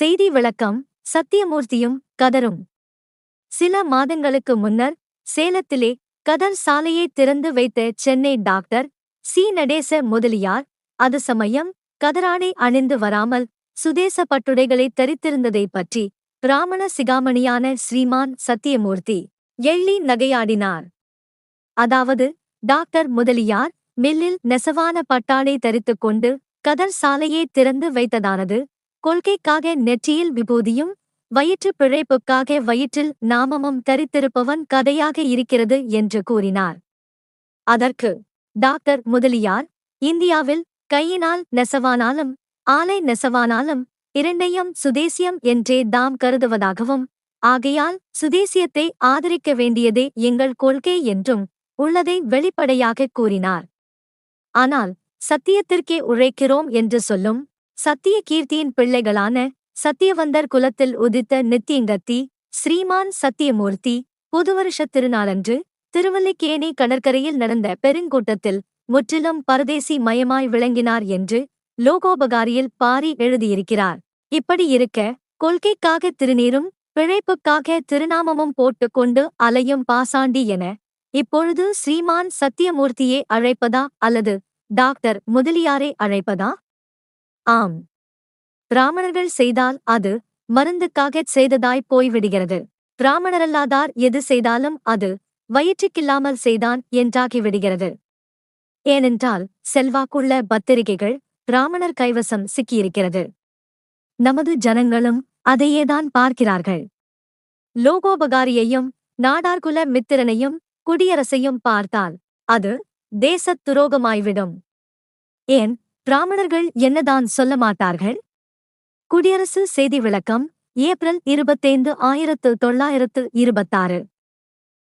செய்தி விளக்கம் சத்தியமூர்த்தியும் கதரும். சில மாதங்களுக்கு முன்னர் சேலத்திலே கதர் சாலையை திறந்து வைத்த சென்னை டாக்டர் சி. நடேச முதலியார் அது சமயம் கதராடை அணிந்து வராமல் சுதேச பட்டுடைகளை தரித்திருந்ததை பற்றி பிராமண சிகாமணியான ஸ்ரீமான் சத்தியமூர்த்தி எள்ளி நகையாடினார். அதாவது டாக்டர் முதலியார் மில்லில் நெசவான பட்டாடை தரித்துக் கொண்டு கதர் சாலையை திறந்து வைத்ததானது? கொள்கைக்காக நெற்றியில் விபூதியும் வயிற்று பிழைப்புக்காக வயிற்றில் நாமமும் தரித்திருப்பவன் கதையாக இருக்கிறது என்று கூறினார். அதற்கு டாக்டர் முதலியார் இந்தியாவில் கையினால் நெசவானாலும் ஆலை நெசவானாலும் இரண்டையும் சுதேசியம் என்றே தாம் கருதுவதாகவும் ஆகையால் சுதேசியத்தை ஆதரிக்க வேண்டியதே எங்கள் கொள்கை என்றும் உள்ளதை வெளிப்படையாகக் கூறினார். ஆனால் சத்தியத்திற்கே உழைக்கிறோம் என்று சொல்லும் சத்திய கீர்த்தியின் பிள்ளைகளான சத்தியவந்தர் குலத்தில் உதித்த நித்தியங்கத்தி ஸ்ரீமான் சத்தியமூர்த்தி புதுவருஷ திருநாளன்று திருவல்லிக்கேணி கடற்கரையில் நடந்த பெருங்கூட்டத்தில் முற்றிலும் பரதேசி மயமாய் விளங்கினார் என்று லோகோபகாரியில் பாரி எழுதியிருக்கிறார். இப்படி இருக்க கொள்கைக்காக திருநீரும் பிழைப்புக்காக திருநாமமும் போட்டுக்கொண்டு அலையும் பாசாண்டி என இப்பொழுது ஸ்ரீமான் சத்தியமூர்த்தியே அழைப்பதா அல்லது டாக்டர் முதலியாரே அழைப்பதா? ஆம். பிராமணர்கள் செய்தால் அது மருந்துக்காகச் செய்ததாய் போய்விடுகிறது. பிராமணரல்லாதார் எது செய்தாலும் அது வயிற்றுக்கில்லாமல் செய்தான் என்றாகிவிடுகிறது. ஏனென்றால் செல்வாக்குள்ள பத்திரிகைகள் பிராமணர் கைவசம் சிக்கியிருக்கிறது. நமது ஜனங்களும் அதையேதான் பார்க்கிறார்கள். லோகோபகாரியையும் நாடார்குல மித்திரனையும் குடியரசையும் பார்த்தால் அது தேசத் துரோகமாய்விடும். ஏன் பிராமணர்கள் என்னதான் சொல்ல மாட்டார்கள்? குடியரசு செய்தி விளக்கம் ஏப்ரல் இருபத்தைந்து ஆயிரத்து தொள்ளாயிரத்து இருபத்தாறு.